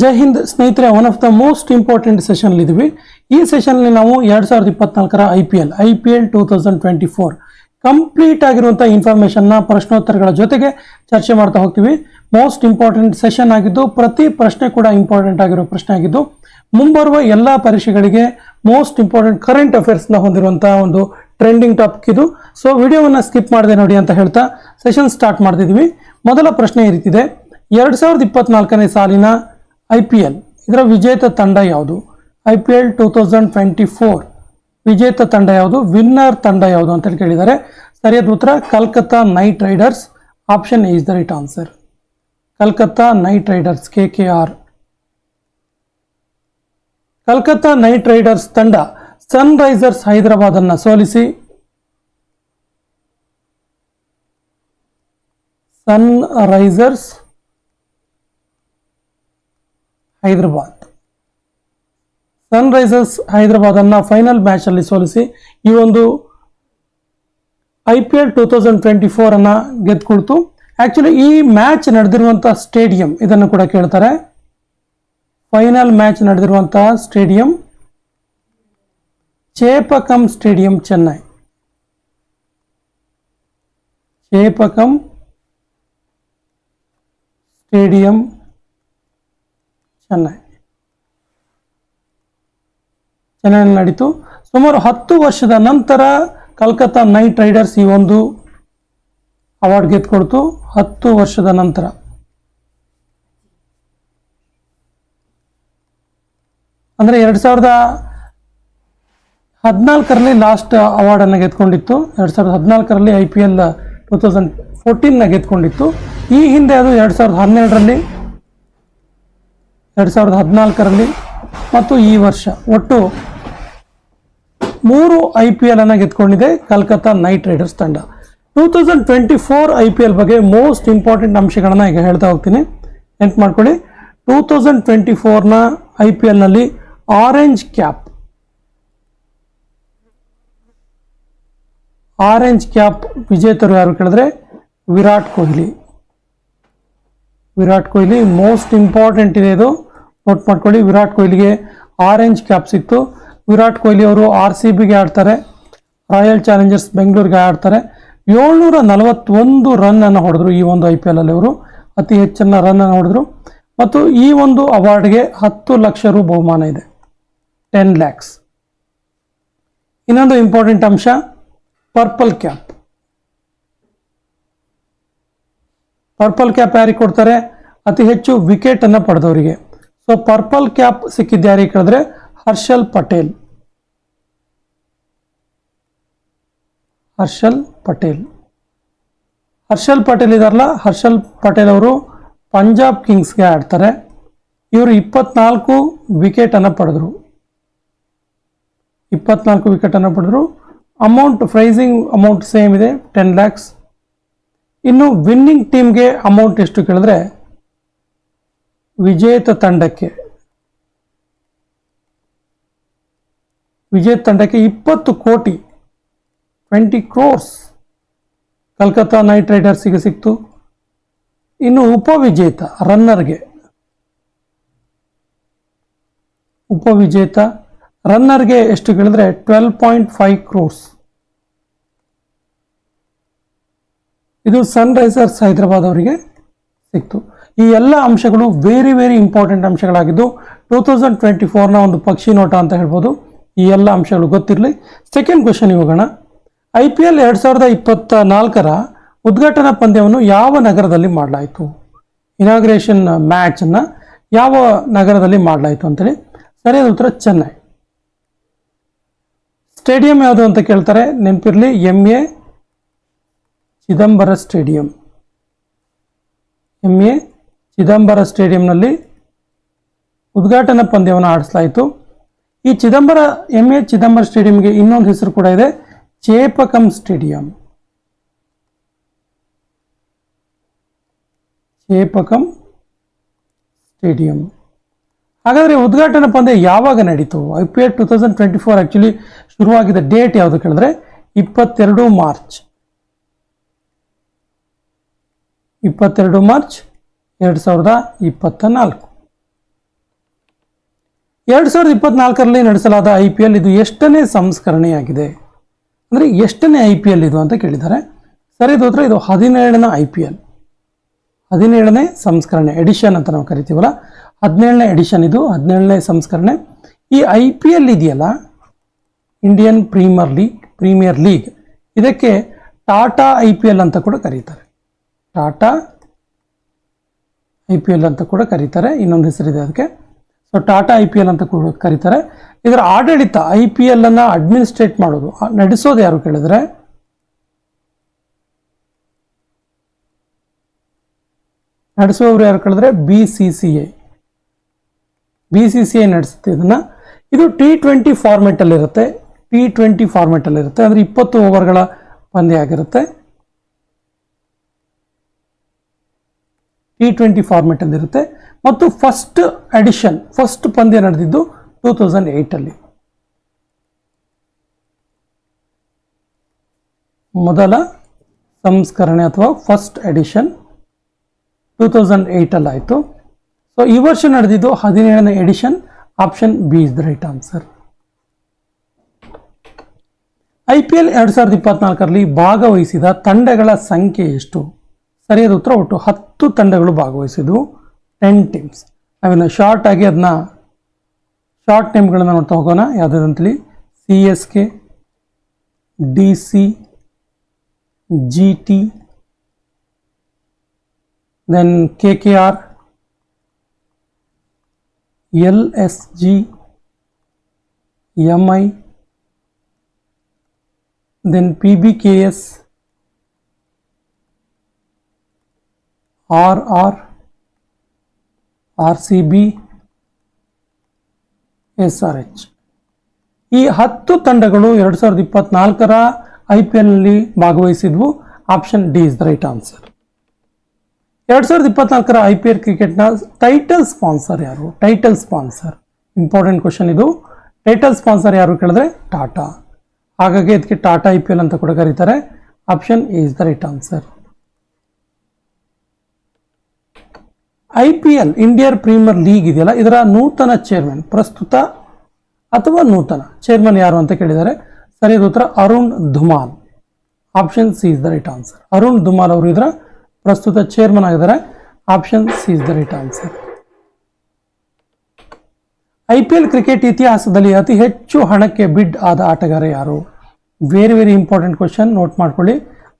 ಜೈ ಹಿಂದ್ ಸ್ನೇಹಿತರೆ one of the most important session ಇದೀವಿ. ಈ ಸೆಷನ್ಲಿ ನಾವು ಎರಡು ಸಾವಿರದ ಇಪ್ಪತ್ನಾಲ್ಕರ I P L I P L two thousand twenty four complete ಆಗಿರುವಂಥ ಇನ್ಫಾರ್ಮೇಷನ್ನ ಪ್ರಶ್ನೋತ್ತರಗಳ ಜೊತೆಗೆ ಚರ್ಚೆ ಮಾಡ್ತಾ ಹೋಗ್ತೀವಿ. ಮೋಸ್ಟ್ ಇಂಪಾರ್ಟೆಂಟ್ ಸೆಷನ್ ಆಗಿದ್ದು, ಪ್ರತಿ ಪ್ರಶ್ನೆ ಕೂಡ ಇಂಪಾರ್ಟೆಂಟ್ ಆಗಿರೋ ಪ್ರಶ್ನೆ ಆಗಿದ್ದು, ಮುಂಬರುವ ಎಲ್ಲ ಪರೀಕ್ಷೆಗಳಿಗೆ ಮೋಸ್ಟ್ ಇಂಪಾರ್ಟೆಂಟ್ ಕರೆಂಟ್ ಅಫೇರ್ಸ್ನ ಹೊಂದಿರುವಂಥ ಒಂದು ಟ್ರೆಂಡಿಂಗ್ ಟಾಪಿಕ್ ಇದು. ಸೊ ವಿಡಿಯೋವನ್ನು ಸ್ಕಿಪ್ ಮಾಡದೆ ನೋಡಿ ಅಂತ ಹೇಳ್ತಾ ಸೆಷನ್ ಸ್ಟಾರ್ಟ್ ಮಾಡ್ತಿದ್ವಿ. ಮೊದಲ ಪ್ರಶ್ನೆ ಈ ರೀತಿದೆ ಎರಡು ಸಾವಿರದ ಇಪ್ಪತ್ನಾಲ್ಕನೇ ಸಾಲಿನ ಐ ಪಿ ಎಲ್. ಇದರ ವಿಜೇತ ತಂಡ ಯಾವುದು? I P L two thousand twenty four ವಿಜೇತ ತಂಡ ಯಾವುದು? ವಿನ್ನರ್ ತಂಡ ಯಾವುದು ಅಂತ ಹೇಳಿ ಕೇಳಿದ್ದಾರೆ. ಸರಿಯಾದ ಉತ್ತರ, Calcutta Knight Riders. Option is the right answer. Calcutta Knight Riders, K K R. Calcutta Knight Riders ತಂಡ ಸನ್ ರೈಸರ್ಸ್ ಹೈದರಾಬಾದ್ ಅನ್ನು ಸೋಲಿಸಿ. ಸನ್ ರೈಸರ್ಸ್ ಹೈದರಾಬಾದ್. ಸನ್ ರೈಸರ್ಸ್ ಹೈದರಾಬಾದ್ ಅನ್ನ ಫೈನಲ್ ಮ್ಯಾಚ್ ಅಲ್ಲಿ ಸೋಲಿಸಿ ಈ ಒಂದು I P L two thousand twenty four ಅನ್ನ ಗೆದ್ದುಕೊಳ್ತು ಆಕ್ಚುಲಿ ಈ ಮ್ಯಾಚ್ ನಡೆದಿರುವಂತಹ ಸ್ಟೇಡಿಯಂ ಇದನ್ನು ಕೂಡ ಕೇಳ್ತಾರೆ. ಫೈನಲ್ ಮ್ಯಾಚ್ ನಡೆದಿರುವಂತಹ stadium Chepauk stadium Chennai Chepauk stadium Chennai. ಚೆನ್ನೈನಲ್ಲಿ ನಡೀತು. ಸುಮಾರು ಹತ್ತು ವರ್ಷದ ನಂತರ ಕಲ್ಕತ್ತಾ ನೈಟ್ ರೈಡರ್ಸ್ ಈ ಒಂದು ಅವಾರ್ಡ್ ಗೆದ್ಕೊಡ್ತು. ಹತ್ತು ವರ್ಷದ ನಂತರ. ಅಂದರೆ ಎರಡು ಸಾವಿರದ ಹದಿನಾಲ್ಕರಲ್ಲಿ ಲಾಸ್ಟ್ ಅವಾರ್ಡನ್ನು ಗೆದ್ಕೊಂಡಿತ್ತು. ಎರಡು ಸಾವಿರದ ಹದಿನಾಲ್ಕರಲ್ಲಿ I P L two thousand ಫೋರ್ಟೀನ್ನ ಗೆದ್ಕೊಂಡಿತ್ತು. ಈ ಹಿಂದೆ ಅದು ಎರಡು ಸಾವಿರದ ಹನ್ನೆರಡರಲ್ಲಿ ಎರಡು ಸಾವಿರದ ಹದಿನಾಲ್ಕರಲ್ಲಿ ಮತ್ತು ಈ ವರ್ಷ ಒಟ್ಟು ಮೂರು ಐ ಪಿ ಎಲ್ ಅನ್ನು ಗೆದ್ಕೊಂಡಿದೆ ಕಲ್ಕತ್ತಾ ನೈಟ್ ರೈಡರ್ಸ್ ತಂಡ. Two thousand twenty four I P L ಬಗ್ಗೆ ಮೋಸ್ಟ್ ಇಂಪಾರ್ಟೆಂಟ್ ಅಂಶಗಳನ್ನು ಈಗ ಹೇಳ್ತಾ ಹೋಗ್ತೀನಿ. ನೆನ್ಪು ಮಾಡ್ಕೊಳ್ಳಿ. ಟೂ ತೌಸಂಡ್ ಟ್ವೆಂಟಿ ಫೋರ್ನ ಐ ಪಿ ಎಲ್ನಲ್ಲಿ ಆರೆಂಜ್ ಕ್ಯಾಪ್ ಆರೆಂಜ್ ಕ್ಯಾಪ್ ವಿಜೇತರು ಯಾರು ಕೇಳಿದ್ರೆ? ವಿರಾಟ್ ಕೊಹ್ಲಿ. ವಿರಾಟ್ ಕೊಹ್ಲಿ ಮೋಸ್ಟ್ ಇಂಪಾರ್ಟೆಂಟ್ ಇದೆ ಇದು. ನೋಟ್ ಮಾಡ್ಕೊಳ್ಳಿ, ವಿರಾಟ್ ಕೊಹ್ಲಿಗೆ ಆರೆಂಜ್ ಕ್ಯಾಪ್ ಸಿಕ್ತು. ವಿರಾಟ್ ಕೊಹ್ಲಿ ಅವರು ಆರ್ ಸಿ ಬಿಗೆ ಆಡ್ತಾರೆ. ರಾಯಲ್ ಚಾಲೆಂಜರ್ಸ್ ಬೆಂಗಳೂರಿಗೆ ಆಡ್ತಾರೆ. ಏಳ್ನೂರ ನಲವತ್ತೊಂದು ರನ್ ಅನ್ನು ಹೊಡೆದ್ರು ಈ ಒಂದು ಐ ಪಿ ಎಲ್ ಅಲ್ಲಿ ಅವರು. ಅತಿ ಹೆಚ್ಚಿನ ರನ್ ಅನ್ನು ಹೊಡೆದ್ರು. ಮತ್ತು ಈ ಒಂದು ಅವಾರ್ಡ್ಗೆ ಹತ್ತು ಲಕ್ಷ ರು ಬಹುಮಾನ ಇದೆ. ಟೆನ್ ಲ್ಯಾಕ್ಸ್ ಇನ್ನೊಂದು ಇಂಪಾರ್ಟೆಂಟ್ ಅಂಶ ಪರ್ಪಲ್ ಕ್ಯಾಪ್ ಪರ್ಪಲ್ ಕ್ಯಾಪ್ ಯಾರಿಗೆ ಕೊಡ್ತಾರೆ? ಅತಿ ಹೆಚ್ಚು ವಿಕೆಟ್ ಅನ್ನು ಪಡೆದವರಿಗೆ. ಸೊ ಪರ್ಪಲ್ ಕ್ಯಾಪ್ ಸಿಕ್ಕಿದ್ದು ಯಾರಿಗೆ ಕೇಳಿದ್ರೆ? ಹರ್ಷಲ್ ಪಟೇಲ್ ಹರ್ಷಲ್ ಪಟೇಲ್ ಹರ್ಷಲ್ ಪಟೇಲ್ ಇದಾರಲ್ಲ? ಹರ್ಷಲ್ ಪಟೇಲ್ ಅವರು ಪಂಜಾಬ್ ಕಿಂಗ್ಸ್ಗೆ ಆಡ್ತಾರೆ. ಇವರು ಇಪ್ಪತ್ನಾಲ್ಕು ವಿಕೆಟನ್ನು ಪಡೆದರು. ಇಪ್ಪತ್ನಾಲ್ಕು ವಿಕೆಟನ್ನು ಪಡೆದ್ರು. ಅಮೌಂಟ್ ಪ್ರೈಸಿಂಗ್ ಅಮೌಂಟ್ ಸೇಮ್ ಇದೆ ಟೆನ್ ಲ್ಯಾಕ್ಸ್ ಇನ್ನು ವಿನ್ನಿಂಗ್ ಟೀಮ್ಗೆ ಅಮೌಂಟ್ ಎಷ್ಟು ಕೇಳಿದ್ರೆ? ವಿಜೇತ ತಂಡಕ್ಕೆ. ವಿಜೇತ ತಂಡಕ್ಕೆ ಇಪ್ಪತ್ತು ಕೋಟಿ ಟ್ವೆಂಟಿ ಕ್ರೋರ್ಸ್ ಕಲ್ಕತ್ತಾ ನೈಟ್ ರೈಡರ್ಸಿಗೆ ಸಿಕ್ತು. ಇನ್ನು ಉಪವಿಜೇತ ರನ್ನರ್ಗೆ ಉಪವಿಜೇತ ರನ್ನರ್ಗೆ ಎಷ್ಟು ಕೇಳಿದ್ರೆ ಟ್ವೆಲ್ ಪಾಯಿಂಟ್ ಫೈವ್ ಕ್ರೋರ್ಸ್ ಇದು ಸನ್ ರೈಸರ್ಸ್ ಹೈದರಾಬಾದ್ ಅವರಿಗೆ ಸಿಕ್ತು. ಈ ಎಲ್ಲ ಅಂಶಗಳು ವೆರಿ ವೆರಿ ಇಂಪಾರ್ಟೆಂಟ್ ಅಂಶಗಳಾಗಿದ್ದು ಟೂ ತೌಸಂಡ್ ಟ್ವೆಂಟಿ ಫೋರ್ನ ಒಂದು ಪಕ್ಷಿ ನೋಟ ಅಂತ ಹೇಳ್ಬೋದು. ಈ ಎಲ್ಲ ಅಂಶಗಳು ಗೊತ್ತಿರಲಿ. ಸೆಕೆಂಡ್ ಕ್ವೆಶನ್ ಹೋಗೋಣ. ಐ ಪಿ ಎಲ್ ಎರಡು ಸಾವಿರದ ಇಪ್ಪತ್ತ ನಾಲ್ಕರ ಉದ್ಘಾಟನಾ ಪಂದ್ಯವನ್ನು ಯಾವ ನಗರದಲ್ಲಿ ಮಾಡಲಾಯಿತು? ಇನಾಗ್ರೇಷನ್ ಮ್ಯಾಚನ್ನು ಯಾವ ನಗರದಲ್ಲಿ ಮಾಡಲಾಯಿತು ಅಂತೇಳಿ. ಸರಿಯಾದ ಉತ್ತರ ಚೆನ್ನೈ. ಸ್ಟೇಡಿಯಂ ಯಾವುದು ಅಂತ ಕೇಳ್ತಾರೆ. ನೆನಪಿರಲಿ M A Chidambara stadium M A Chidambara ಸ್ಟೇಡಿಯಂನಲ್ಲಿ ಉದ್ಘಾಟನಾ ಪಂದ್ಯವನ್ನು ಆಡಿಸಲಾಯಿತು. ಈ ಚಿದಂಬರ, ಎಂ ಎ ಚಿದಂಬರ ಸ್ಟೇಡಿಯಂಗೆ ಇನ್ನೊಂದು ಹೆಸರು ಕೂಡ ಇದೆ, ಚೇಪಕಂ ಸ್ಟೇಡಿಯಂ. ಚೇಪಕಂ ಸ್ಟೇಡಿಯಂ. ಹಾಗಾದರೆ ಉದ್ಘಾಟನಾ ಪಂದ್ಯ ಯಾವಾಗ ನಡೀತು? I P L two thousand twenty four actually ಶುರುವಾಗಿದ್ದ date ಯಾವುದು ಕೇಳಿದ್ರೆ? ಇಪ್ಪತ್ತೆರಡು ಮಾರ್ಚ್. ಇಪ್ಪತ್ತೆರಡು ಮಾರ್ಚ್ ಎರಡು ಸಾವಿರದ ಇಪ್ಪತ್ತ ನಾಲ್ಕು ಎರಡು ಸಾವಿರದ ಇಪ್ಪತ್ನಾಲ್ಕರಲ್ಲಿ ನಡೆಸಲಾದ ಐ ಪಿ ಎಲ್ ಇದು ಎಷ್ಟನೇ ಸಂಸ್ಕರಣೆಯಾಗಿದೆ? ಅಂದರೆ ಎಷ್ಟನೇ ಐ ಪಿ ಎಲ್ ಇದು ಅಂತ ಕೇಳಿದ್ದಾರೆ. ಸರಿ ಹೋದ್ರೆ ಇದು ಹದಿನೇಳನೇ ಐ ಪಿ ಎಲ್. ಹದಿನೇಳನೇ ಸಂಸ್ಕರಣೆ, ಎಡಿಷನ್ ಅಂತ ನಾವು ಕರಿತೀವಲ್ಲ, ಹದಿನೇಳನೇ ಎಡಿಷನ್ ಇದು, ಹದಿನೇಳನೇ ಸಂಸ್ಕರಣೆ. ಈ ಐ ಪಿ ಎಲ್ ಇದೆಯಲ್ಲ, Indian Premier League Premier League, ಇದಕ್ಕೆ ಟಾಟಾ ಐ ಪಿ ಎಲ್ ಅಂತ ಕೂಡ ಕರೀತಾರೆ. ಟಾಟಾ ಐ ಪಿ ಎಲ್ ಅಂತ ಕೂಡ ಕರೀತಾರೆ. ಇನ್ನೊಂದು ಹೆಸರಿದೆ ಅದಕ್ಕೆ. So Tata I P L ಅಂತ ಕೂಡ ಕರೀತಾರೆ. ಇದರ ಆಡಳಿತ ಐ ಪಿ ಎಲ್ ಅನ್ನ ಅಡ್ಮಿನಿಸ್ಟ್ರೇಟ್ ಮಾಡೋದು ನಡೆಸೋದು ಯಾರು ಕೇಳಿದ್ರೆ? ನಡೆಸುವವರು ಯಾರು ಕೇಳಿದ್ರೆ? B C C A B C C I ನಡೆಸುತ್ತೆ ಇದನ್ನ. ಇದು ಟಿ ಟ್ವೆಂಟಿ ಫಾರ್ಮೆಟ್ ಅಲ್ಲಿ ಇರುತ್ತೆ ಟಿ ಟ್ವೆಂಟಿ ಫಾರ್ಮೆಟ್ ಅಲ್ಲಿ ಇರುತ್ತೆ ಅಂದ್ರೆ ಇಪ್ಪತ್ತು ಓವರ್ಗಳ ಪಂದ್ಯ ಆಗಿರುತ್ತೆ. ಟಿ ಟ್ವೆಂಟಿ ಫಾರ್ಮೆಟ್ ಅಲ್ಲಿ ಇರುತ್ತೆ. ಮತ್ತು ಫಸ್ಟ್ ಅಡಿಷನ್ ಫಸ್ಟ್ ಪಂದ್ಯ ನಡೆದಿದ್ದು ಟೂ ತೌಸಂಡ್ ಏಯ್ಟಲ್ಲಿ ಮೊದಲ ಸಂಸ್ಕರಣೆ ಅಥವಾ ಫಸ್ಟ್ ಎಡಿಷನ್ ಟೂ ತೌಸಂಡ್ ಏಯ್ಟಲ್ಲಿ ಆಯಿತು ಸೊ ಈ ವರ್ಷ ನಡೆದಿದ್ದು ಹದಿನೇಳನೇ edition option B is the right answer I P L ಎರಡು ಸಾವಿರದ ಇಪ್ಪತ್ನಾಲ್ಕರಲ್ಲಿ ಭಾಗವಹಿಸಿದ ತಂಡಗಳ ಸಂಖ್ಯೆ ಎಷ್ಟು? ಸರಿಯಾದ ಉತ್ತರ ಒಟ್ಟು ಹತ್ತು ತಂಡಗಳು ಭಾಗವಹಿಸಿದ್ವು. ಟೆನ್ ಟೀಮ್ಸ್ ನಾವಿನ್ನು ಶಾರ್ಟ್ ಆಗಿ ಅದನ್ನ ಶಾರ್ಟ್ ನೇಮ್ಗಳನ್ನ ನೋಡ್ತಾ ಹೋಗೋಣ. ಯಾವುದಂತೇಳಿ C S K D C G T then K K R L S G M I then P B K PBKS, RR, RCB, SRH. ಈ ಹತ್ತು ತಂಡಗಳು ಎರಡು ಸಾವಿರದ ಇಪ್ಪತ್ನಾಲ್ಕರ ಐ ಪಿ ಎಲ್ನಲ್ಲಿ ಭಾಗವಹಿಸಿದ್ವು. Option D is the right answer ಎರಡು ಸಾವಿರದ ಇಪ್ಪತ್ನಾಲ್ಕರ ಐ ಪಿ ಎಲ್ ಕ್ರಿಕೆಟ್ನ ಟೈಟಲ್ ಸ್ಪಾನ್ಸರ್ ಯಾರು? ಟೈಟಲ್ ಸ್ಪಾನ್ಸರ್ ಇಂಪಾರ್ಟೆಂಟ್ ಕ್ವಶನ್ ಇದು. ಟೈಟಲ್ ಸ್ಪಾನ್ಸರ್ ಯಾರು ಕೇಳಿದ್ರೆ? ಟಾಟಾ ಹಾಗಾಗಿ ಇದಕ್ಕೆ ಟಾಟಾ ಐ ಪಿ ಎಲ್ ಅಂತ ಕೂಡ ಕರೀತಾರೆ. Option is the right answer I P L, Indian Premier League ಇದೆಯಲ್ಲ, ಇದರ ನೂತನ ಚೇರ್ಮನ್ ಪ್ರಸ್ತುತ ಅಥವಾ ನೂತನ ಚೇರ್ಮನ್ ಯಾರು ಅಂತ ಕೇಳಿದ್ದಾರೆ ಸರಿಯಾದ ಉತ್ತರ Arun Dhumal. Option C is the right answer Arun Dhumal ಅವರು ಇದರ ಪ್ರಸ್ತುತ ಚೇರ್ಮನ್ ಆಗಿದ್ದಾರೆ. Option C is the right answer I P L cricket ಇತಿಹಾಸದಲ್ಲಿ ಅತಿ ಹೆಚ್ಚು ಹಣಕ್ಕೆ ಬಿಡ್ ಆದ ಆಟಗಾರ ಯಾರು? Very very important question note ಮಾಡ್ಕೊಳ್ಳಿ.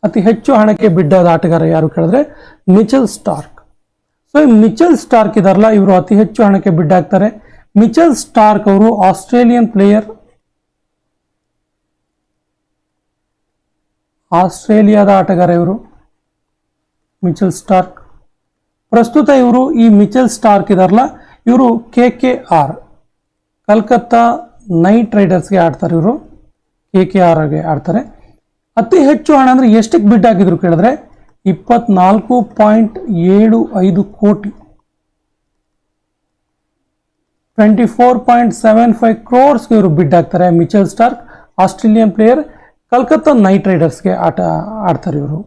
ಅತಿ ಹೆಚ್ಚು ಹಣಕ್ಕೆ ಬಿಡ್ ಆದ ಆಟಗಾರ ಯಾರು ಕೇಳಿದ್ರೆ Mitchell Starc so Mitchell Starc ಇದಾರಲ್ಲ, ಇವರು ಅತಿ ಹೆಚ್ಚು ಹಣಕ್ಕೆ ಬಿಡ್ ಆಗ್ತಾರೆ ಮಿಚಲ್ ಸ್ಟಾರ್ಕ್ ಅವರು ಆಸ್ಟ್ರೇಲಿಯನ್ ಪ್ಲೇಯರ್ ಆಸ್ಟ್ರೇಲಿಯಾದ ಆಟಗಾರ ಇವರು, ಮಿಚಲ್ ಸ್ಟಾರ್ಕ್. ಪ್ರಸ್ತುತ ಇವರು ಈ ಮಿಚಲ್ ಸ್ಟಾರ್ಕ್ ಇದಾರಲ್ಲ, ಇವರು K K R, Calcutta Knight ರೈಡರ್ಸ್ಗೆ ಆಡ್ತಾರೆ ಇವರು. ಕೆ ಕೆ ಆರ್ಗೆ ಆಡ್ತಾರೆ. ಅತಿ ಹೆಚ್ಚು ಹಣ ಅಂದರೆ ಎಷ್ಟಕ್ಕೆ ಬಿಡ್ ಹಾಕಿದ್ರು ಕೇಳಿದ್ರೆ ಇಪ್ಪತ್ನಾಲ್ಕು ಪಾಯಿಂಟ್ ಏಳು ಐದು ಕೋಟಿ. Twenty four point seven five ಕ್ರೋರ್ಸ್ಗೆ ಇವರು ಬಿಡ್ ಆಗ್ತಾರೆ Mitchell Starc, Australian player, Calcutta Knight ರೈಡರ್ಸ್ಗೆ ಆಟ ಆಡ್ತಾರೆ ಇವರು.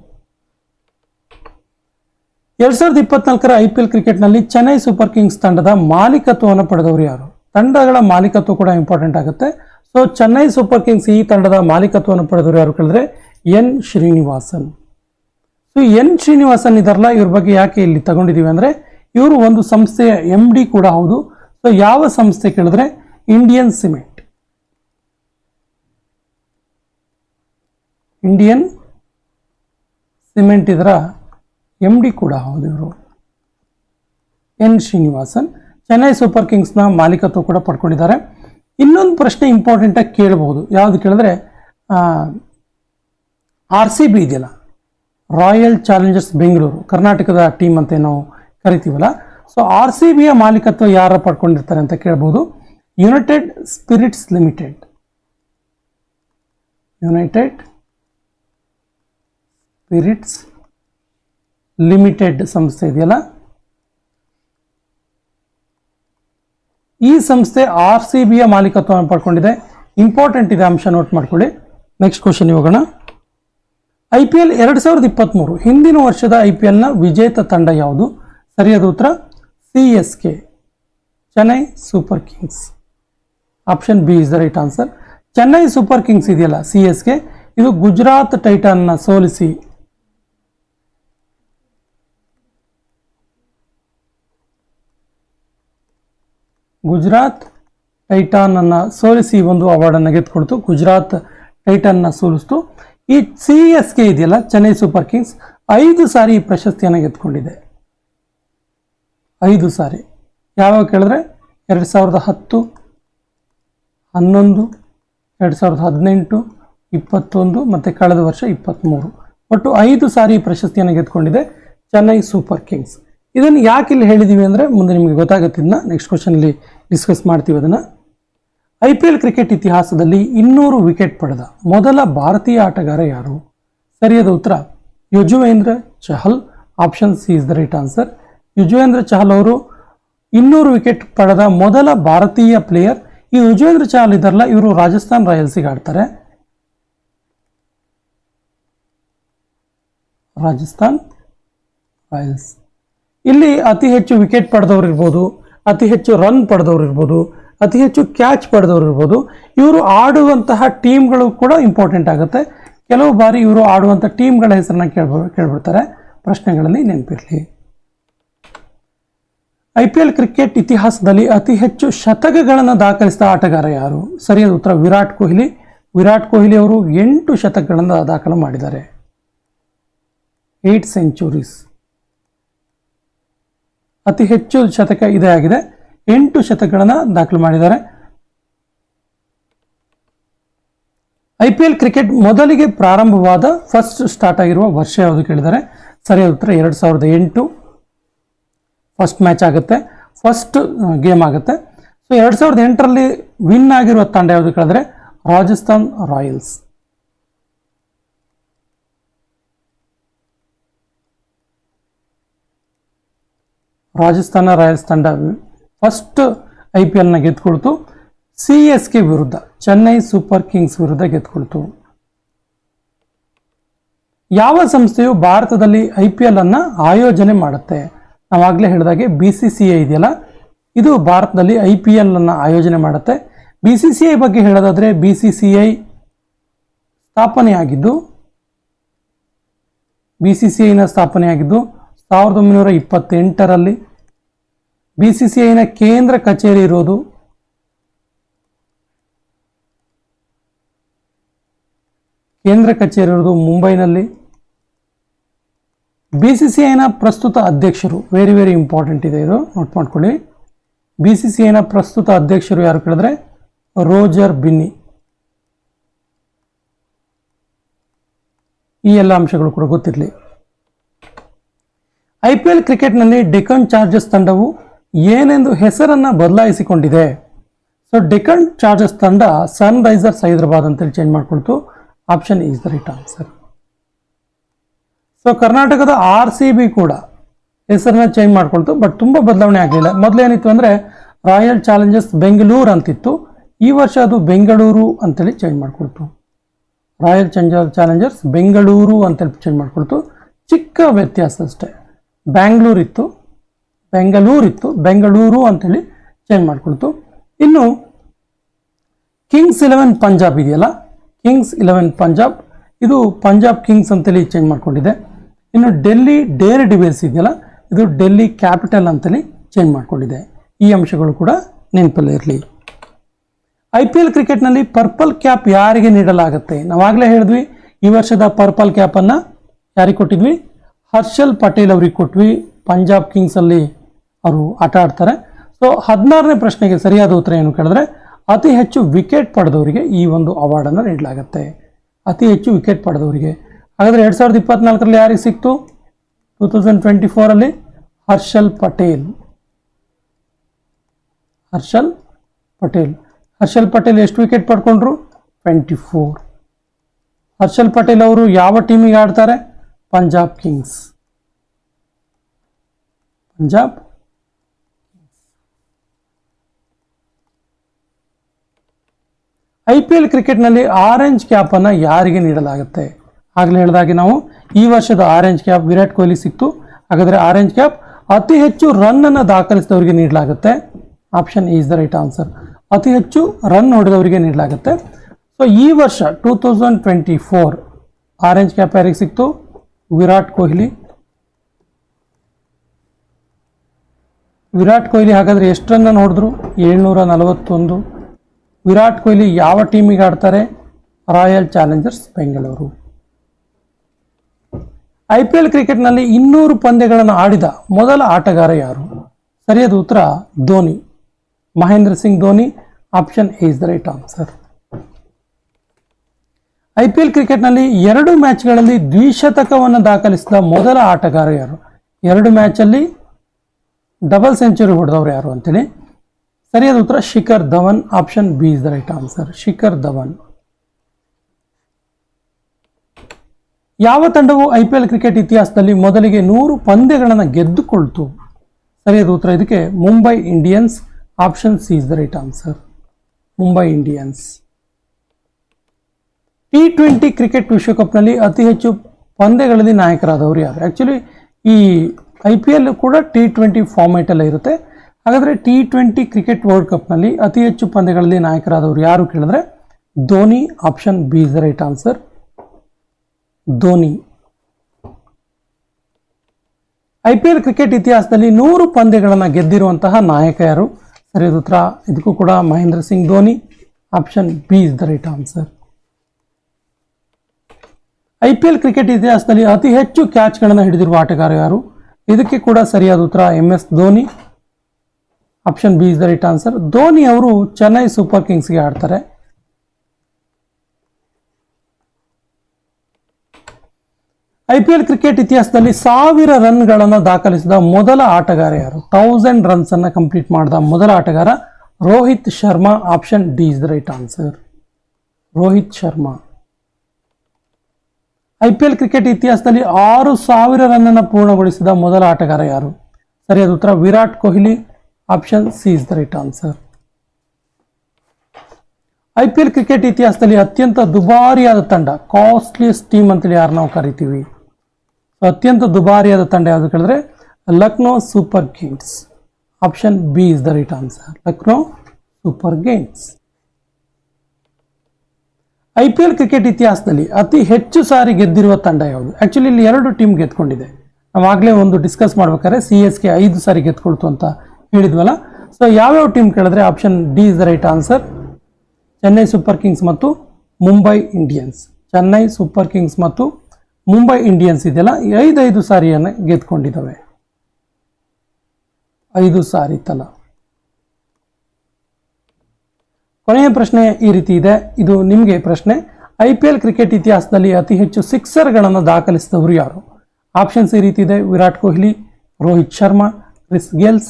ಎರಡು ಸಾವಿರದ ಇಪ್ಪತ್ನಾಲ್ಕರ ಐ ಪಿ ಎಲ್ ಕ್ರಿಕೆಟ್ನಲ್ಲಿ ಚೆನ್ನೈ ಸೂಪರ್ ಕಿಂಗ್ಸ್ ತಂಡದ ಮಾಲೀಕತ್ವವನ್ನು ಪಡೆದವರು ಯಾರು? ತಂಡಗಳ ಮಾಲೀಕತ್ವ ಕೂಡ ಇಂಪಾರ್ಟೆಂಟ್ ಆಗುತ್ತೆ. ಸೊ ಚೆನ್ನೈ ಸೂಪರ್ ಕಿಂಗ್ಸ್ ಈ ತಂಡದ ಮಾಲೀಕತ್ವವನ್ನು ಪಡೆದವರು ಯಾರು ಕೇಳಿದ್ರೆ N Srinivasan. So N Srinivasan ಇದಾರಲ್ಲ, ಇವ್ರ ಬಗ್ಗೆ ಯಾಕೆ ಇಲ್ಲಿ ತಗೊಂಡಿದೀವಿ ಅಂದ್ರೆ, ಇವರು ಒಂದು ಸಂಸ್ಥೆಯ ಎಂ ಡಿ ಕೂಡ ಹೌದು. ಸೊ ಯಾವ ಸಂಸ್ಥೆ ಕೇಳಿದ್ರೆ ಇಂಡಿಯನ್ ಸಿಮೆಂಟ್ ಇಂಡಿಯನ್ ಸಿಮೆಂಟ್ ಇದರ ಎಂ ಕೂಡ ಹೌದು ಇವರು. ಎನ್ ಶ್ರೀನಿವಾಸನ್ ಚೆನ್ನೈ ಸೂಪರ್ ಕಿಂಗ್ಸ್ನ ಮಾಲೀಕತ್ವ ಕೂಡ ಪಡ್ಕೊಂಡಿದ್ದಾರೆ. ಇನ್ನೊಂದು ಪ್ರಶ್ನೆ ಇಂಪಾರ್ಟೆಂಟ್ ಆಗಿ ಕೇಳಬಹುದು ಯಾವುದು ಕೇಳಿದ್ರೆ ಆರ್ ಸಿ ಬಿ ಇದೆಯಲ್ಲ ರಾಯಲ್ ಚಾಲೆಂಜರ್ಸ್ ಬೆಂಗಳೂರು ಕರ್ನಾಟಕದ ಟೀಮ್ ಅಂತ ನಾವು ಕರಿತೀವಲ್ಲ. ಸೊ ಆರ್ ಸಿ ಬಿಯ ಮಾಲೀಕತ್ವ ಯಾರ ಪಡ್ಕೊಂಡಿರ್ತಾರೆ ಅಂತ ಕೇಳ್ಬೋದು. United Spirits Limited United Spirits Limited ಸಂಸ್ಥೆ ಇದೆಯಲ್ಲ. ಈ ಸಂಸ್ಥೆ ಆರ್ ಸಿ ಬಿಯ ಮಾಲೀಕತ್ವವನ್ನು ಪಡ್ಕೊಂಡಿದೆ. ಇಂಪಾರ್ಟೆಂಟ್ ಇದೆ ಅಂಶ ನೋಟ್ ಮಾಡ್ಕೊಳ್ಳಿ. ನೆಕ್ಸ್ಟ್ ಕ್ವಶನ್ ಹೋಗೋಣ. ಐ ಪಿ ಎಲ್ ಎರಡು ಸಾವಿರದ ಇಪ್ಪತ್ತ್ಮೂರು ಹಿಂದಿನ ವರ್ಷದ ಐ ಪಿ ಎಲ್ನ ವಿಜೇತ ತಂಡ ಯಾವುದು? ಸರಿಯಾದ ಉತ್ತರ, C S K, Chennai Super Kings. Option B is the right answer. Chennai Super Kings ಇದೆಯಲ್ಲ, ಸಿ ಎಸ್ ಕೆ, ಇದು ಗುಜರಾತ್ ಟೈಟನ್ನ ಸೋಲಿಸಿ. ಗುಜರಾತ್ ಟೈಟಾನನ್ನು ಸೋಲಿಸಿ ಒಂದು ಅವಾರ್ಡನ್ನು ಗೆದ್ದುಕೊಡ್ತು ಗುಜರಾತ್ ಟೈಟನ್ನ ಸೋಲಿಸ್ತು. ಈ ಸಿ ಎಸ್ ಕೆ ಇದೆಯಲ್ಲ, ಚೆನ್ನೈ ಸೂಪರ್ ಕಿಂಗ್ಸ್, ಐದು ಸಾರಿ ಈ ಪ್ರಶಸ್ತಿಯನ್ನು ಗೆದ್ಕೊಂಡಿದೆ ಐದು ಸಾರಿ. ಯಾವಾಗ ಕೇಳಿದ್ರೆ? ಎರಡು ಸಾವಿರದ ಹತ್ತು, ಹನ್ನೊಂದು, ಎರಡು ಸಾವಿರದ ಹದಿನೆಂಟು, ಇಪ್ಪತ್ತೊಂದು, ಮತ್ತು ಕಳೆದ ವರ್ಷ ಇಪ್ಪತ್ತ್ಮೂರು ಒಟ್ಟು ಐದು ಸಾರಿ ಪ್ರಶಸ್ತಿಯನ್ನು ಗೆದ್ಕೊಂಡಿದೆ ಚೆನ್ನೈ ಸೂಪರ್ ಕಿಂಗ್ಸ್. ಇದನ್ನು ಯಾಕೆ ಇಲ್ಲಿ ಹೇಳಿದ್ದೀವಿ ಅಂದರೆ, ಮುಂದೆ ನಿಮಗೆ ಗೊತ್ತಾಗುತ್ತಿದ್ದ ನೆಕ್ಸ್ಟ್ ಕ್ವಶನಲ್ಲಿ ಡಿಸ್ಕಸ್ ಮಾಡ್ತೀವಿ ಅದನ್ನು. ಐ ಪಿ ಎಲ್ ಕ್ರಿಕೆಟ್ ಇತಿಹಾಸದಲ್ಲಿ ಇನ್ನೂರು ವಿಕೆಟ್ ಪಡೆದ ಮೊದಲ ಭಾರತೀಯ ಆಟಗಾರ ಯಾರು? ಸರಿಯಾದ ಉತ್ತರ, Yuzvendra Chahal. Option C is the right answer Yuzvendra Chahal ಅವರು ಇನ್ನೂರು ವಿಕೆಟ್ ಪಡೆದ ಮೊದಲ ಭಾರತೀಯ ಪ್ಲೇಯರ್ ಈ ಯುಜುವೇಂದ್ರ ಚಹಲ್ ಇದ್ದಾರಲ್ಲ, ಇವರು ರಾಜಸ್ಥಾನ್ ರಾಯಲ್ಸಿಗೆ ಆಡ್ತಾರೆ. ರಾಜಸ್ಥಾನ್ ರಾಯಲ್ಸ್. ಇಲ್ಲಿ ಅತಿ ಹೆಚ್ಚು ವಿಕೆಟ್ ಪಡೆದವರು ಇರ್ಬೋದು, ಅತಿ ಹೆಚ್ಚು ರನ್ ಪಡೆದವರು ಇರ್ಬೋದು. ಅತಿ ಹೆಚ್ಚು ಕ್ಯಾಚ್ ಪಡೆದವರು ಇರ್ಬೋದು. ಇವರು ಆಡುವಂತಹ ಟೀಮ್ಗಳು ಕೂಡ ಇಂಪಾರ್ಟೆಂಟ್ ಆಗುತ್ತೆ. ಕೆಲವು ಬಾರಿ ಇವರು ಆಡುವಂಥ ಟೀಮ್ಗಳ ಹೆಸರನ್ನ ಕೇಳ್ಬ, ಕೇಳ್ಬಿಡ್ತಾರೆ. ಪ್ರಶ್ನೆಗಳಲ್ಲಿ ನೆನಪಿರಲಿ. ಐ ಪಿ ಎಲ್ ಕ್ರಿಕೆಟ್ ಇತಿಹಾಸದಲ್ಲಿ ಅತಿ ಹೆಚ್ಚು ಶತಕಗಳನ್ನು ದಾಖಲಿಸಿದ ಆಟಗಾರ ಯಾರು? ಸರಿಯಾದ ಉತ್ತರ ವಿರಾಟ್ ಕೊಹ್ಲಿ. ವಿರಾಟ್ ಕೊಹ್ಲಿ ಅವರು ಎಂಟು ಶತಕಗಳನ್ನು ದಾಖಲು ಮಾಡಿದ್ದಾರೆ. ಏಟ್ ಸೆಂಚುರೀಸ್ ಅತಿ ಹೆಚ್ಚು ಶತಕ ಇದೇ ಆಗಿದೆ. ಎಂಟು ಶತಕಗಳನ್ನು ದಾಖಲು ಮಾಡಿದ್ದಾರೆ. ಐ ಪಿ ಎಲ್ ಕ್ರಿಕೆಟ್ ಮೊದಲಿಗೆ ಪ್ರಾರಂಭವಾದ ಫಸ್ಟ್ ಸ್ಟಾರ್ಟ್ ಆಗಿರುವ ವರ್ಷ ಯಾವುದು ಕೇಳಿದ್ದಾರೆ ಸರಿಯಾದ ಉತ್ತರ ಎರಡು ಸಾವಿರದ ಎಂಟು. ಫಸ್ಟ್ ಮ್ಯಾಚ್ ಆಗುತ್ತೆ. ಫಸ್ಟ್ ಗೇಮ್ ಆಗುತ್ತೆ. ಸೊ ಎರಡು ಸಾವಿರದ ಎಂಟರಲ್ಲಿ ವಿನ್ ಆಗಿರುವ ತಂಡ ಯಾವುದು ಕೇಳಿದ್ರೆ? ರಾಜಸ್ಥಾನ್ ರಾಯಲ್ಸ್. ರಾಜಸ್ಥಾನ ರಾಯಲ್ಸ್ ತಂಡ ಫಸ್ಟ್ ಐ ಪಿ ಎಲ್ನ ಗೆದ್ಕೊಳ್ತು. ಸಿ ಎಸ್ ಕೆ ವಿರುದ್ಧ, ಚೆನ್ನೈ ಸೂಪರ್ ಕಿಂಗ್ಸ್ ವಿರುದ್ಧ ಗೆದ್ಕೊಳ್ತು. ಯಾವ ಸಂಸ್ಥೆಯು ಭಾರತದಲ್ಲಿ ಐ ಪಿ ಎಲ್ ಅನ್ನು ಆಯೋಜನೆ ಮಾಡುತ್ತೆ? ನಾವಾಗಲೇ ಹೇಳಿದಾಗೆ ಬಿ ಸಿ ಸಿ ಐ ಇದೆಯಲ್ಲ? ಇದು ಭಾರತದಲ್ಲಿ ಐ ಪಿ ಎಲ್ ಅನ್ನು ಆಯೋಜನೆ ಮಾಡುತ್ತೆ. ಬಿ ಸಿ ಸಿ ಐ ಬಗ್ಗೆ ಹೇಳೋದಾದ್ರೆ ಬಿ ಸಿ ಸಿ ಐ ಸ್ಥಾಪನೆಯಾಗಿದ್ದು ಬಿ ಸಿ ಸಿ ಐನ ಸ್ಥಾಪನೆಯಾಗಿದ್ದು ಸಾವಿರದ ಒಂಬೈನೂರ ಇಪ್ಪತ್ತೆಂಟರಲ್ಲಿ ಬಿ ಸಿ ಕೇಂದ್ರ ಕಚೇರಿ ಇರೋದು? ಕೇಂದ್ರ ಕಚೇರಿ ಇರೋದು ಮುಂಬೈನಲ್ಲಿ. ಬಿ ಸಿ ಪ್ರಸ್ತುತ ಅಧ್ಯಕ್ಷರು ವೆರಿ ವೆರಿ ಇಂಪಾರ್ಟೆಂಟ್ ಇದೆ ಇದು ನೋಟ್ ಮಾಡ್ಕೊಳ್ಳಿ. ಬಿ ಸಿ ಪ್ರಸ್ತುತ ಅಧ್ಯಕ್ಷರು ಯಾರು ಕೇಳಿದ್ರೆ? Roger Binny. ಈ ಎಲ್ಲ ಅಂಶಗಳು ಕೂಡ ಗೊತ್ತಿರಲಿ. ಐ ಪಿ ಎಲ್ ಕ್ರಿಕೆಟ್ನಲ್ಲಿ ಡೆಕನ್ ಚಾರ್ಜಸ್ ತಂಡವು ಏನೆಂದು ಹೆಸರನ್ನ ಬದಲಾಯಿಸಿಕೊಂಡಿದೆ. ಸೊ ಡೆಕನ್ ಚಾರ್ಜಸ್ ತಂಡ ಸನ್ ರೈಸರ್ಸ್ ಹೈದರಾಬಾದ್ ಅಂತೇಳಿ change ಮಾಡಿಕೊಳ್ತು. Option is the right answer so ಕರ್ನಾಟಕದ ಆರ್ ಸಿ ಬಿ ಕೂಡ ಹೆಸರನ್ನ ಚೇಂಜ್ ಮಾಡಿಕೊಳ್ತು ಬಟ್ ತುಂಬ ಬದಲಾವಣೆ ಆಗಲಿಲ್ಲ. ಮೊದಲೇನಿತ್ತು ಅಂದರೆ ರಾಯಲ್ ಚಾಲೆಂಜರ್ಸ್ ಬೆಂಗಳೂರು ಅಂತಿತ್ತು. ಈ ವರ್ಷ ಅದು ಬೆಂಗಳೂರು ಅಂತೇಳಿ ಚೇಂಜ್ ಮಾಡಿಕೊಳ್ತು. ರಾಯಲ್ ಚಂಜ ಚಾಲೆಂಜರ್ಸ್ ಬೆಂಗಳೂರು ಅಂತೇಳಿ ಚೇಂಜ್ ಮಾಡಿಕೊಳ್ತು. ಚಿಕ್ಕ ವ್ಯತ್ಯಾಸ ಅಷ್ಟೇ. ಬ್ಯಾಂಗ್ಳೂರ್ ಇತ್ತು. ಬೆಂಗಳೂರು ಇತ್ತು ಬೆಂಗಳೂರು ಅಂತೇಳಿ ಚೇಂಜ್ ಮಾಡ್ಕೊಳ್ತು. ಇನ್ನು ಕಿಂಗ್ಸ್ ಇಲೆವೆನ್ ಪಂಜಾಬ್ ಇದೆಯಲ್ಲ? ಕಿಂಗ್ಸ್ ಇಲೆವೆನ್ ಪಂಜಾಬ್ ಇದು ಪಂಜಾಬ್ ಕಿಂಗ್ಸ್ ಅಂತೇಳಿ ಚೇಂಜ್ ಮಾಡ್ಕೊಂಡಿದೆ. ಇನ್ನು ಡೆಲ್ಲಿ ಡೇರ್ ಡಿವೇಲ್ಸ್ ಇದೆಯಲ್ಲ? ಇದು ಡೆಲ್ಲಿ ಕ್ಯಾಪಿಟಲ್ ಅಂತೇಳಿ ಚೇಂಜ್ ಮಾಡ್ಕೊಂಡಿದೆ. ಈ ಅಂಶಗಳು ಕೂಡ ನೆನಪಲ್ಲಿ ಇರಲಿ. ಐ ಪಿ ಎಲ್ ಕ್ರಿಕೆಟ್ನಲ್ಲಿ ಪರ್ಪಲ್ ಕ್ಯಾಪ್ ಯಾರಿಗೆ ನೀಡಲಾಗುತ್ತೆ? ನಾವಾಗಲೇ ಹೇಳಿದ್ವಿ, ಈ ವರ್ಷದ ಪರ್ಪಲ್ ಕ್ಯಾಪನ್ನು ಯಾರಿಗೆ ಕೊಟ್ಟಿದ್ವಿ? ಹರ್ಷಲ್ ಪಟೇಲ್ ಅವ್ರಿಗೆ ಕೊಟ್ವಿ. ಪಂಜಾಬ್ ಕಿಂಗ್ಸಲ್ಲಿ ಅವರು ಆಟ ಆಡ್ತಾರೆ. ಸೊ ಹದಿನಾರನೇ ಪ್ರಶ್ನೆಗೆ ಸರಿಯಾದ ಉತ್ತರ ಏನು ಕೇಳಿದ್ರೆ, ಅತಿ ಹೆಚ್ಚು ವಿಕೆಟ್ ಪಡೆದವರಿಗೆ ಈ ಒಂದು ಅವಾರ್ಡನ್ನು ನೀಡಲಾಗುತ್ತೆ. ಅತಿ ಹೆಚ್ಚು ವಿಕೆಟ್ ಪಡೆದವರಿಗೆ. ಹಾಗಾದರೆ ಎರಡು ಸಾವಿರದ ಇಪ್ಪತ್ನಾಲ್ಕರಲ್ಲಿ ಯಾರಿಗೆ ಸಿಕ್ತು? ಟೂ ತೌಸಂಡ್ ಟ್ವೆಂಟಿ ಫೋರಲ್ಲಿ ಹರ್ಷಲ್ ಪಟೇಲ್. ಹರ್ಷಲ್ ಪಟೇಲ್. ಹರ್ಷಲ್ ಪಟೇಲ್ ಎಷ್ಟು wicket ಪಡ್ಕೊಂಡ್ರು? Twenty four. Harshal Patel ಅವರು ಯಾವ ಟೀಮಿಗೆ ಆಡ್ತಾರೆ? Punjab Kings. Punjab I P L ಕ್ರಿಕೆಟ್ನಲ್ಲಿ ಆರೆಂಜ್ ಕ್ಯಾಪನ್ನು ಯಾರಿಗೆ ನೀಡಲಾಗುತ್ತೆ? ಆಗಲೇ ಹೇಳಿದಾಗೆ ನಾವು, ಈ ವರ್ಷದ ಆರೆಂಜ್ ಕ್ಯಾಪ್ ವಿರಾಟ್ ಕೊಹ್ಲಿ ಸಿಕ್ತು. ಹಾಗಾದರೆ ಆರೆಂಜ್ ಕ್ಯಾಪ್ ಅತಿ ಹೆಚ್ಚು ರನ್ನನ್ನು ದಾಖಲಿಸಿದವರಿಗೆ ನೀಡಲಾಗುತ್ತೆ. Option is the right answer. ಅತಿ ಹೆಚ್ಚು ರನ್ ಹೊಡೆದವರಿಗೆ ನೀಡಲಾಗುತ್ತೆ. ಸೊ, ಈ ವರ್ಷ two thousand twenty four orange cap ಯಾರಿಗೆ ಸಿಕ್ತು? ವಿರಾಟ್ ಕೊಹ್ಲಿ. ವಿರಾಟ್ ಕೊಹ್ಲಿ ಹಾಗಾದ್ರೆ ಎಷ್ಟು ರನ್ ಹೊಡೆದ್ರು? ಏಳ್ನೂರ ನಲವತ್ತೊಂದು. ವಿರಾಟ್ ಕೊಹ್ಲಿ ಯಾವ ಟೀಮಿಗೆ ಆಡ್ತಾರೆ? Royal Challengers Bengaluru. I P L ಕ್ರಿಕೆಟ್ನಲ್ಲಿ ಇನ್ನೂರು ಪಂದ್ಯಗಳನ್ನು ಆಡಿದ ಮೊದಲ ಆಟಗಾರ ಯಾರು? ಸರಿಯಾದ ಉತ್ತರ, Dhoni. Mahendra Singh Dhoni option A is the right answer I P L ಕ್ರಿಕೆಟ್ನಲ್ಲಿ ಎರಡು ಮ್ಯಾಚ್ಗಳಲ್ಲಿ ದ್ವಿಶತಕವನ್ನು ದಾಖಲಿಸಿದ ಮೊದಲ ಆಟಗಾರ ಯಾರು? ಎರಡು ಮ್ಯಾಚಲ್ಲಿ ಡಬಲ್ ಸೆಂಚುರಿ ಹೊಡೆದವರು ಯಾರು ಅಂತೇಳಿ? ಸರಿಯಾದ ಉತ್ತರ, Shikhar Dhawan. Option B is the right answer Shikhar Dhawan. ಯಾವ ತಂಡವು ಐ ಪಿ ಎಲ್ ಕ್ರಿಕೆಟ್ ಇತಿಹಾಸದಲ್ಲಿ ಮೊದಲಿಗೆ ನೂರು ಪಂದ್ಯಗಳನ್ನು ಗೆದ್ದುಕೊಳ್ತು? ಸರಿಯಾದ ಉತ್ತರ ಇದಕ್ಕೆ Mumbai Indians option C is the right answer Mumbai Indians T twenty cricket ವಿಶ್ವಕಪ್ನಲ್ಲಿ ಅತಿ ಹೆಚ್ಚು ಪಂದ್ಯಗಳಲ್ಲಿ ನಾಯಕರಾದವರು ಯಾರು? ಆ್ಯಕ್ಚುಲಿ ಈ ಐ ಪಿ ಎಲ್ ಕೂಡ ಟಿ ಟ್ವೆಂಟಿ ಫಾರ್ಮೇಟಲ್ಲೇ ಇರುತ್ತೆ. ಹಾಗಾದರೆ ಟಿ ಟ್ವೆಂಟಿ ಕ್ರಿಕೆಟ್ ವರ್ಲ್ಡ್ ಕಪ್ನಲ್ಲಿ ಅತಿ ಹೆಚ್ಚು ಪಂದ್ಯಗಳಲ್ಲಿ ನಾಯಕರಾದವರು ಯಾರು ಕೇಳಿದ್ರೆ Dhoni option B is the right answer Dhoni. I P L cricket ಇತಿಹಾಸದಲ್ಲಿ ನೂರು ಪಂದ್ಯಗಳನ್ನು ಗೆದ್ದಿರುವಂತಹ ನಾಯಕ ಯಾರು? ಸರಿಯಾದ ಉತ್ತರ ಇದಕ್ಕೂ ಕೂಡ Mahendra Singh Dhoni option B is the right answer I P L cricket ಇತಿಹಾಸದಲ್ಲಿ ಅತಿ ಹೆಚ್ಚು ಕ್ಯಾಚ್ಗಳನ್ನು ಹಿಡಿದಿರುವ ಆಟಗಾರ ಯಾರು? ಇದಕ್ಕೆ ಕೂಡ ಸರಿಯಾದ ಉತ್ತರ M S Dhoni. Option B is the right answer Dhoni ಅವರು ಚೆನ್ನೈ ಸೂಪರ್ ಕಿಂಗ್ಸ್ಗೆ ಆಡ್ತಾರೆ. ಐ ಪಿ ಎಲ್ ಕ್ರಿಕೆಟ್ ಇತಿಹಾಸದಲ್ಲಿ ಸಾವಿರ ರನ್ಗಳನ್ನು ದಾಖಲಿಸಿದ ಮೊದಲ ಆಟಗಾರ ಯಾರು? ಥೌಸಂಡ್ ರನ್ಸ್ ಅನ್ನು ಕಂಪ್ಲೀಟ್ ಮಾಡಿದ ಮೊದಲ ಆಟಗಾರ Rohit Sharma. Option D is the right answer Rohit Sharma. I P L cricket ಇತಿಹಾಸದಲ್ಲಿ ಆರು ಸಾವಿರ ರನ್ನನ್ನು ಪೂರ್ಣಗೊಳಿಸಿದ ಮೊದಲ ಆಟಗಾರ ಯಾರು? ಸರಿಯಾದ ಉತ್ತರ Virat Kohli. Option C is the right answer I P L cricket ಇತಿಹಾಸದಲ್ಲಿ ಅತ್ಯಂತ ದುಬಾರಿಯಾದ ತಂಡ ಕಾಸ್ಟ್ಲಿಯಸ್ಟ್ ಟೀಮ್ ಅಂತೇಳಿ ಯಾರು ನಾವು ಕರಿತೀವಿ. ಅತ್ಯಂತ ದುಬಾರಿಯಾದ ತಂಡ ಯಾವುದು ಕೇಳಿದ್ರೆ, Lucknow Super Kings option B is the right answer Lucknow Super Kings I P L cricket ಇತಿಹಾಸದಲ್ಲಿ ಅತಿ ಹೆಚ್ಚು ಸಾರಿ ಗೆದ್ದಿರುವ ತಂಡ ಯಾವುದು? ಆ್ಯಕ್ಚುಲಿ ಇಲ್ಲಿ ಎರಡು ಟೀಮ್ ಗೆದ್ಕೊಂಡಿದೆ. ನಾವು ಆಗಲೇ ಒಂದು ಡಿಸ್ಕಸ್ ಮಾಡ್ಬೇಕಾದ್ರೆ ಸಿ ಎಸ್ ಕೆ ಐದು ಸಾರಿ ಗೆದ್ಕೊಳ್ತು ಅಂತ ಹೇಳಿದ್ವಲ್ಲ? ಸೊ ಯಾವ್ಯಾವ ಟೀಮ್ ಕೇಳಿದ್ರೆ option D is the right answer Chennai Super Kings ಮತ್ತು Mumbai Indians Chennai Super Kings ಮತ್ತು ಮುಂಬೈ ಇಂಡಿಯನ್ಸ್ ಇದೆಯಲ್ಲ? ಐದೈದು ಸಾರಿಯನ್ನು ಗೆದ್ಕೊಂಡಿದ್ದಾವೆ. ಐದು ಸಾರಿ ತಲ. ಕೊನೆಯ ಪ್ರಶ್ನೆ ಈ ರೀತಿ ಇದೆ. ಇದು ನಿಮಗೆ ಪ್ರಶ್ನೆ. ಐ ಪಿ ಎಲ್ ಕ್ರಿಕೆಟ್ ಇತಿಹಾಸದಲ್ಲಿ ಅತಿ ಹೆಚ್ಚು ಸಿಕ್ಸರ್ಗಳನ್ನು ದಾಖಲಿಸಿದವರು ಯಾರು? ಆಪ್ಷನ್ಸ್ ಈ ರೀತಿ ಇದೆ. Virat Kohli, Rohit Sharma, Chris Gayle